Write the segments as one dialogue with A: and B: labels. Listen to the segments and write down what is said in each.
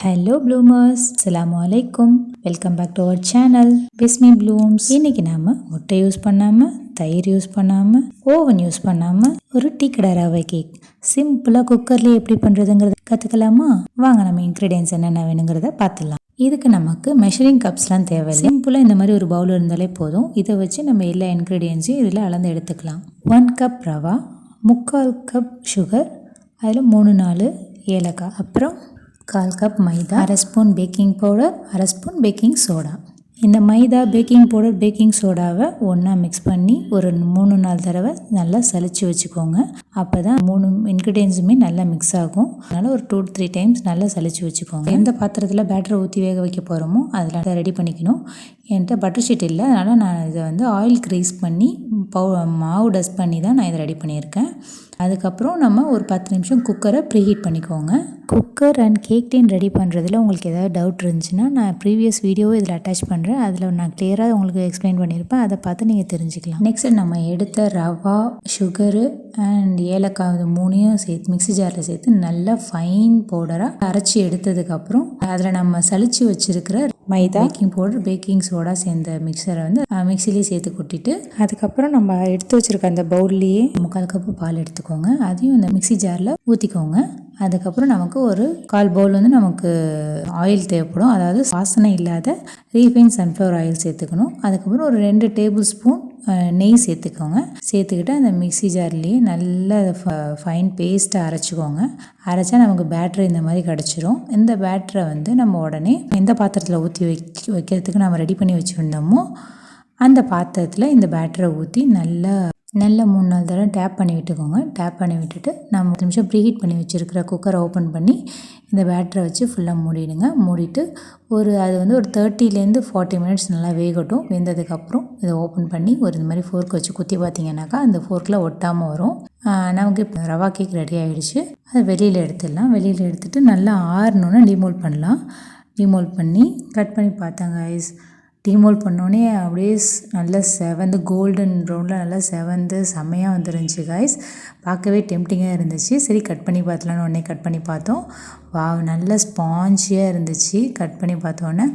A: Hello bloomers அஸ்ஸலாமு அலைக்கும் welcome back to our channel Bismi blooms இன்னைக்கு நாம் முட்டை யூஸ் பண்ணாமல் தயிர் யூஸ் பண்ணாமல் ஓவன் யூஸ் பண்ணாமல் ஒரு டீ கடை ரவை கேக் சிம்பிளாக குக்கர்லேயே எப்படி பண்ணுறதுங்கிறத கற்றுக்கலாமா வாங்க நம்ம இன்க்ரீடியன்ஸ் என்னென்ன வேணுங்கிறத பார்த்துலாம் இதுக்கு நமக்கு மெஷரிங் கப்ஸ்லாம் தேவை சிம்பிளாக இந்த மாதிரி ஒரு பவுல் இருந்தாலே போதும். இதை வச்சு நம்ம எல்லா இன்க்ரீடியன்ஸையும் இதில் அளந்து எடுத்துக்கலாம். ஒன் கப் ரவா முக்கால் கப் சுகர் அதில் மூணு நாலு ஏலக்காய். அப்புறம் கால் கப் மைதா அரை ஸ்பூன் பேக்கிங் பவுடர் அரை ஸ்பூன் பேக்கிங் சோடா. இந்த மைதா பேக்கிங் பவுடர் பேக்கிங் சோடாவை ஒன்றா மிக்ஸ் பண்ணி ஒரு மூணு நாலு தடவை நல்லா சளிச்சு வச்சுக்கோங்க. அப்போ தான் மூணு இன்க்ரீடியன்ஸுமே நல்லா மிக்ஸ் ஆகும். அதனால் ஒரு டூ த்ரீ டைம்ஸ் நல்லா சலிச்சு வச்சுக்கோங்க. எந்த பாத்திரத்தில் பேட்டரை ஊற்றி வேக வைக்க போகிறோமோ அதில் ரெடி பண்ணிக்கணும். என்கிட்ட பட்டர் ஷீட் இல்லை. அதனால் நான் இதை வந்து ஆயில் க்ரீஸ் பண்ணி பவு மாவு டஸ்ட் பண்ணி தான் நான் இதை ரெடி பண்ணியிருக்கேன். அதுக்கப்புறம் நம்ம ஒரு பத்து நிமிஷம் குக்கரை ப்ரீஹீட் பண்ணிக்கோங்க. Cooker and cake tin ready பண்ணுறதுல உங்களுக்கு ஏதாவது டவுட் இருந்துச்சுன்னா நான் ப்ரீவியஸ் வீடியோவை இதில் அட்டாச் பண்ணுறேன் அதில் நான் கிளியராக உங்களுக்கு எக்ஸ்பிளைன் பண்ணியிருப்பேன். அதை பார்த்து நீங்கள் தெரிஞ்சுக்கலாம். நெக்ஸ்ட் நம்ம எடுத்த ரவா சுகரு அண்ட் ஏலக்காய் இது மூணையும் சேர்த்து மிக்ஸி ஜாரில் சேர்த்து நல்லா ஃபைன் பவுடராக அரைச்சி எடுத்ததுக்கப்புறம் அதில் நம்ம சலிச்சு வச்சுருக்கிற மைதா. பேக்கிங் பவுடர் பேக்கிங் சோடா சேர்ந்த மிக்சரை வந்து மிக்சிலேயே சேர்த்து கொட்டிட்டு அதுக்கப்புறம் நம்ம எடுத்து வச்சுருக்க அந்த பவுல்லையே முக்கால் கப்பு பால் எடுத்துக்கோங்க. அதையும் இந்த மிக்ஸி ஜாரில் ஊற்றிக்கோங்க அதுக்கப்புறம் நமக்கு ஒரு கால் பவுல் வந்து நமக்கு ஆயில் தேவைப்படும். அதாவது வாசனை இல்லாத ரீஃபைன் சன்ஃப்ளவர் ஆயில் சேர்த்துக்கணும். அதுக்கப்புறம் ஒரு ரெண்டு டேபிள் ஸ்பூன் நெய் சேர்த்துக்கோங்க. சேர்த்துக்கிட்டு அந்த மிக்ஸி ஜார்லேயே நல்லா ஃபைன் பேஸ்ட்டை அரைச்சிக்கோங்க. அரைச்சா நமக்கு பேட்ரு இந்த மாதிரி கிடச்சிரும். இந்த பேட்டரை வந்து நம்ம உடனே எந்த பாத்திரத்தில் ஊற்றி வைக்க வைக்கிறதுக்கு நம்ம ரெடி பண்ணி வச்சுருந்தோமோ அந்த பாத்திரத்தில் இந்த பேட்டரை ஊற்றி நல்லா நல்லா மூணு நாலு தடவை டேப் பண்ணி விட்டுக்கோங்க. டேப் பண்ணி விட்டுட்டு நம்ம பத்து நிமிஷம் ப்ரீஹீட் பண்ணி வச்சுருக்கிற குக்கரை ஓப்பன் பண்ணி இந்த பேட்டரை வச்சு ஃபுல்லாக மூடிடுங்க. மூடிட்டு ஒரு அது வந்து ஒரு தேர்ட்டிலேருந்து ஃபார்ட்டி மினிட்ஸ் நல்லா வேகட்டும். வெந்ததுக்கப்புறம் இதை ஓப்பன் பண்ணி ஒரு இந்த மாதிரி ஃபோர்க் வச்சு குத்தி பார்த்தீங்கன்னாக்கா அந்த ஃபோர்க்கில் ஒட்டாமல் வரும். நமக்கு இப்போ ரவா கேக் ரெடி ஆகிடுச்சு அதை வெளியில் எடுத்துடலாம். வெளியில் எடுத்துகிட்டு நல்லா ஆறணுன்னு டிமோல்ட் பண்ணலாம். டிமோல்ட் பண்ணி கட் பண்ணி பார்த்தாங்க ஐஸ் டீமோல் பண்ணோடனே அப்படியே நல்லா செவந்து கோல்டன் ப்ரௌனில் நல்லா செவந்து செம்மையாக வந்துருந்துச்சு காய்ஸ் பார்க்கவே டெம்டிங்காக இருந்துச்சு. சரி கட் பண்ணி பார்த்தலான்னு உடனே கட் பண்ணி பார்த்தோம். வா நல்ல ஸ்பாஞ்சியாக இருந்துச்சு. கட் பண்ணி பார்த்தோன்னே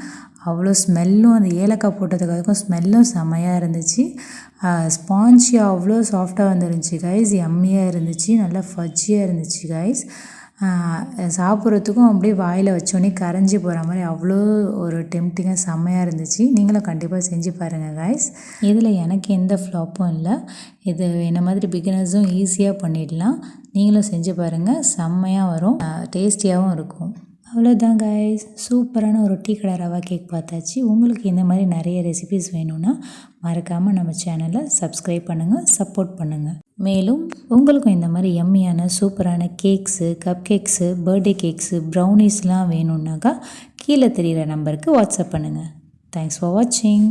A: அவ்வளோ ஸ்மெல்லும் அந்த ஏலக்காய் போட்டதுக்காகவும் ஸ்மெல்லும் செம்மையாக இருந்துச்சு. ஸ்பாஞ்சியாக அவ்வளோ சாஃப்டாக வந்துருந்துச்சு காய்ஸ் எம்மியாக இருந்துச்சு. நல்லா ஃபஜ்ஜியாக இருந்துச்சு காய்ஸ் சாப்பிட்றதுக்கும் அப்படியே வாயில் வச்சோடனே கரைஞ்சி போகிற மாதிரி அவ்வளோ ஒரு டெம்டிங்காக செம்மையாக இருந்துச்சு. நீங்களும் கண்டிப்பாக செஞ்சு பாருங்கள் காய்ஸ் இதில் எனக்கு எந்த ஃப்ளாப்பும் இல்லை. இது என்ன மாதிரி பிகினர்ஸும் ஈஸியாக பண்ணிடலாம். நீங்களும் செஞ்சு பாருங்கள் செம்மையாக வரும். டேஸ்டியாகவும் இருக்கும். அவ்வளோதான் கைஸ் சூப்பரான ஒரு டீ கடை ரவா கேக் பார்த்தாச்சு. உங்களுக்கு இந்த மாதிரி நிறைய ரெசிபிஸ் வேணும்னா மறக்காமல் நம்ம சேனலை சப்ஸ்கிரைப் பண்ணுங்கள் சப்போர்ட் பண்ணுங்கள் மேலும் உங்களுக்கும் இந்த மாதிரி எம்மியான சூப்பரான cakes cup cakes birthday cakes ப்ரௌனிஸ்லாம் வேணும்னாக்கா கீழே தெரிகிற நம்பருக்கு வாட்ஸ்அப் பண்ணுங்கள் தேங்க்ஸ் ஃபார் வாட்சிங்